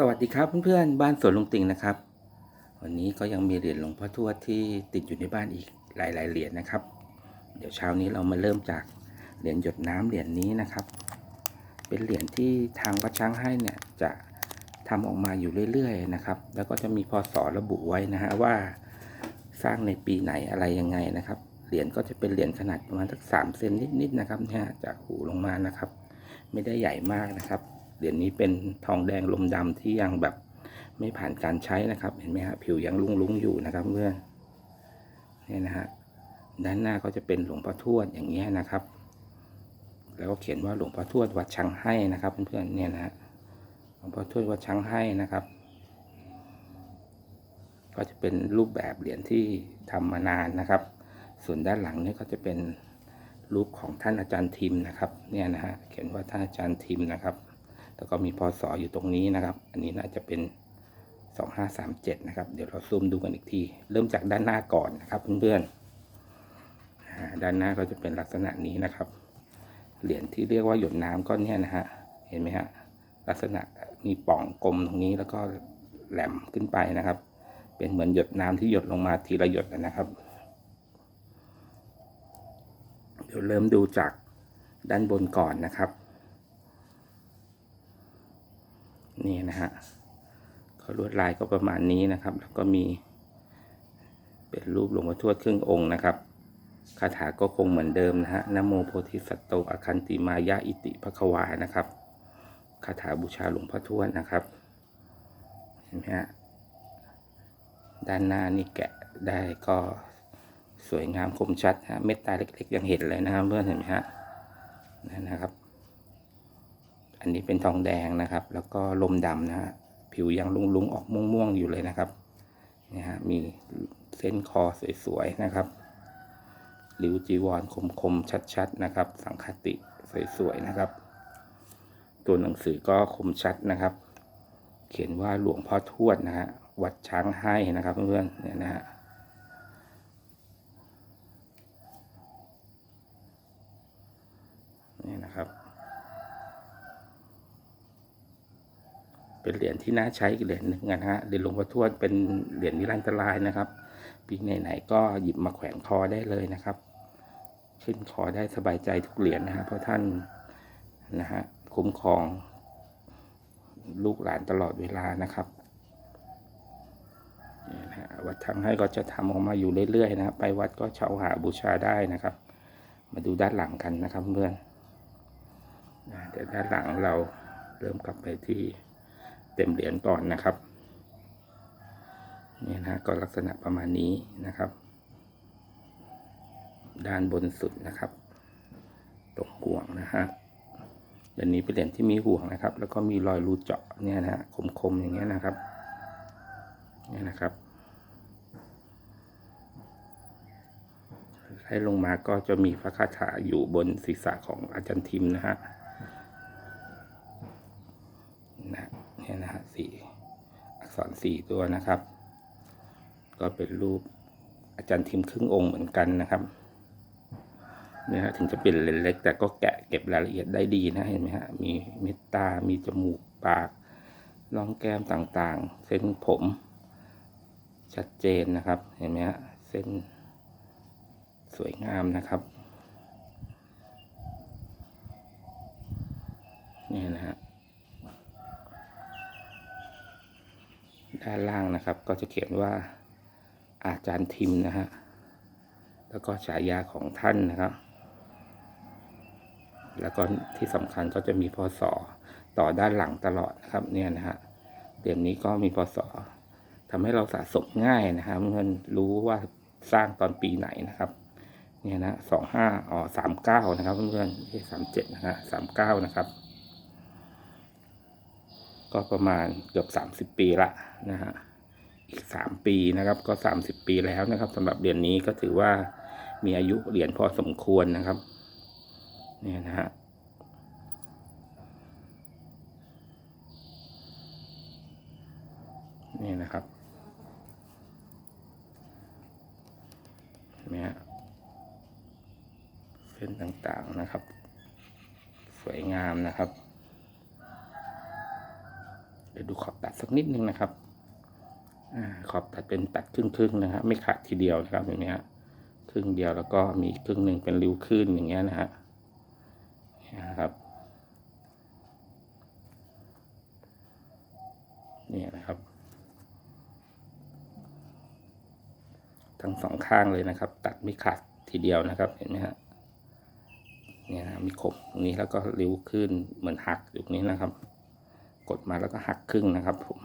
สวัสดีครับเพื่อนๆบ้านสวนลุงติงนะครับ วันนี้ก็ยังมีเหรียญหลวงพ่อทวดที่ติดอยู่ในบ้านอีกหลายๆเหรียญนะครับ เดี๋ยวเช้านี้เรามาเริ่มจากเหรียญหยดน้ำเหรียญนี้นะครับ เป็นเหรียญที่ทางวัดช้างให้เนี่ยจะทำออกมาอยู่เรื่อยๆนะครับ แล้วก็จะมีพศระบุไว้นะฮะว่าสร้างในปีไหนอะไรยังไงนะครับ เหรียญก็จะเป็นเหรียญขนาดประมาณสักสามเซนนิดๆนะครับเนี่ยจากหูลงมานะครับ ไม่ได้ใหญ่มากนะครับ เหรียญนี้เป็นทองแดงลมดำที่ยังแบบไม่ผ่านการใช้นะครับ เห็นไหมฮะผิวยังลุ้งๆอยู่นะครับเพื่อนนี่นะฮะด้านหน้าก็จะเป็นหลวงพ่อทวดอย่างเงี้ยนะครับ แล้วก็เขียนว่าหลวงพ่อทวดวัดช้างให้นะครับเพื่อนๆเนี่ยนะฮะหลวงพ่อทวดวัดช้างให้นะครับ ก็จะเป็นรูปแบบเหรียญที่ทำมานานนะครับ ส่วนด้านหลังนี่ก็จะเป็นรูปของท่านอาจารย์ทิมนะครับ เนี่ยนะฮะเขียนว่าท่านอาจารย์ทิมนะครับ แล้วก็มีพศอยู่ตรงนี้นะครับ อันนี้น่าจะเป็น 2537 นะครับ เดี๋ยวเราซูมดูกันอีกที เริ่มจากด้านหน้าก่อนนะครับเพื่อนๆอ่าด้านหน้าก็จะเป็นลักษณะนี้นะครับ เหรียญที่เรียกว่าหยดน้ำก็เนี่ยนะฮะ เห็นไหมฮะ ลักษณะมีป่องกลมตรงนี้แล้วก็แหลมขึ้นไปนะครับ เป็นเหมือนหยดน้ำที่หยดลงมาทีละหยดนะครับ เดี๋ยวเริ่มดูจากด้านบนก่อนนะครับ นี่นะฮะเขาลวดลายก็ประมาณนี้นะครับ แล้วก็มีเป็นรูปหลวงพ่อทวดครึ่งองค์นะครับคาถาก็คงเหมือนเดิมนะฮะนโมโพธิสัตโตอคันติมายาอิติภควานะครับคาถาบูชาหลวงพ่อทวดนะครับ เห็นไหมฮะด้านหน้านี่แกะได้ก็สวยงามคมชัดฮะเม็ดตาเล็กๆยังเห็นเลยนะครับเพื่อนเห็นไหมฮะนั่นนะครับ อันนี้เป็นทองแดงนะครับ แล้วก็ลมดำนะฮะผิวยังลุงๆออกม่วงๆอยู่เลยนะครับนี่ฮะมีเส้นคอสวยๆนะครับริ้วจีวรคมๆชัดๆนะครับ สังคติสวยๆนะครับ ตัวหนังสือก็คมชัดนะครับ เขียนว่าหลวงพ่อทวดนะฮะวัดช้างให้นะครับเพื่อนๆเนี่ยนะฮะนี่นะครับ เป็นเหรียญที่น่าใช้อีกเหรียญหนึ่งนะฮะเหรียญหลวงพ่อทวดเป็นเหรียญนิรันตรายนะครับปีไหนๆก็หยิบมาแขวนคอได้เลยนะครับ ขึ้นคอได้สบายใจทุกเหรียญนะฮะเพราะท่านนะฮะคุ้มครอง ลูกหลานตลอดเวลานะครับวัดทั้งให้ก็จะทำออกมาอยู่เรื่อยๆนะครับไปวัดก็เช่าหาบูชาได้นะครับ มาดูด้านหลังกันนะครับเพื่อนเดี๋ยวด้านหลังเราเริ่มกลับไปที่ เต็มเหรียญก่อนนะครับนี่นะก็ลักษณะประมาณนี้นะครับ ด้านบนสุดนะครับตรงห่วงนะฮะเหรียญนี้เป็นเหรียญที่มีห่วงนะครับ แล้วก็มีรอยรูเจาะเนี่ยนะฮะคมๆอย่างเงี้ยนะครับนี่นะครับให้ลงมาก็จะมีพระคาถาอยู่บนศีรษะของอาจารย์ทิมนะฮะนะ เนี่ยนะฮะสี่อักษรสี่ตัวนะครับ ก็เป็นรูปอาจารย์ทิมครึ่งองค์เหมือนกันนะครับเนี่ยฮะถึงจะเป็นเล็กๆแต่ก็แกะเก็บรายละเอียดได้ดีนะเห็นไหมฮะมีเม็ดตา มีจมูกปากร่องแก้มต่างๆ เส้นผม ชัดเจนนะครับ เห็นไหมฮะเส้นสวยงามนะครับนี่นะฮะ ด้านล่างนะครับ ก็จะเขียนว่าอาจารย์ทิมนะฮะ แล้วก็ฉายาของท่านนะครับ แล้วก็ที่สำคัญก็จะมีพศต่อด้านหลังตลอดนะครับเนี่ยนะฮะเหรียญนี้ก็มีพศทำให้เราสะสมง่ายนะครับเพื่อนรู้ว่าสร้างตอนปีไหนนะครับเนี่ยนะสองห้าอ๋อสามเก้านะครับเพื่อนๆไม่ใช่สามเจ็ดนะฮะสามเก้านะครับ ก็ประมาณเกือบสามสิบปีละนะฮะอีกสามปีนะครับก็สามสิบปีแล้วนะครับสำหรับเหรียญนี้ก็ถือว่ามีอายุเหรียญพอสมควรนะครับเนี่ยนะฮะนี่นะครับเนไหมฮะเส้นต่างๆนะครับ สวยงามนะครับ เดี๋ยวดูขอบตัดสักนิดนึงนะครับอขอบตัดเป็นตัดครึ่งๆนะครับไม่ขาดทีเดียวนะครับอย่างนี้ฮะครึ่งเดียวแล้วก็มีครึ่งหนึ่งเป็นริ้วขึ้นอย่างเงี้ยนะฮะนี่นะครับนี่นะครับ ทั้งสองข้างเลยนะครับ ตัดไม่ขาดทีเดียวนะครับเห็นไหมฮะเนี่ยนะมีขบตรงนี้แล้วก็ริ้วขึ้นเหมือนหักอยู่ตรงนี้นะครับ กดมาแล้วก็หักครึ่งนะครับผม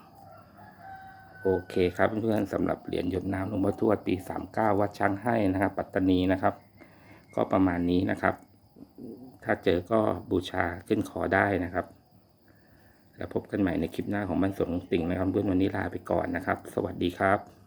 โอเคครับเพื่อนๆสำหรับเหรียญหยดน้ำหลวงพ่อทวดปี 39 วัดช้างให้นะครับ ปัตตานีนะครับ ก็ประมาณนี้นะครับ ถ้าเจอก็บูชาขึ้นขอได้นะครับ แล้วพบกันใหม่ในคลิปหน้าของบ้านสวนลุงติ่งนะครับเพื่อนวันนี้ลาไปก่อนนะครับ สวัสดีครับ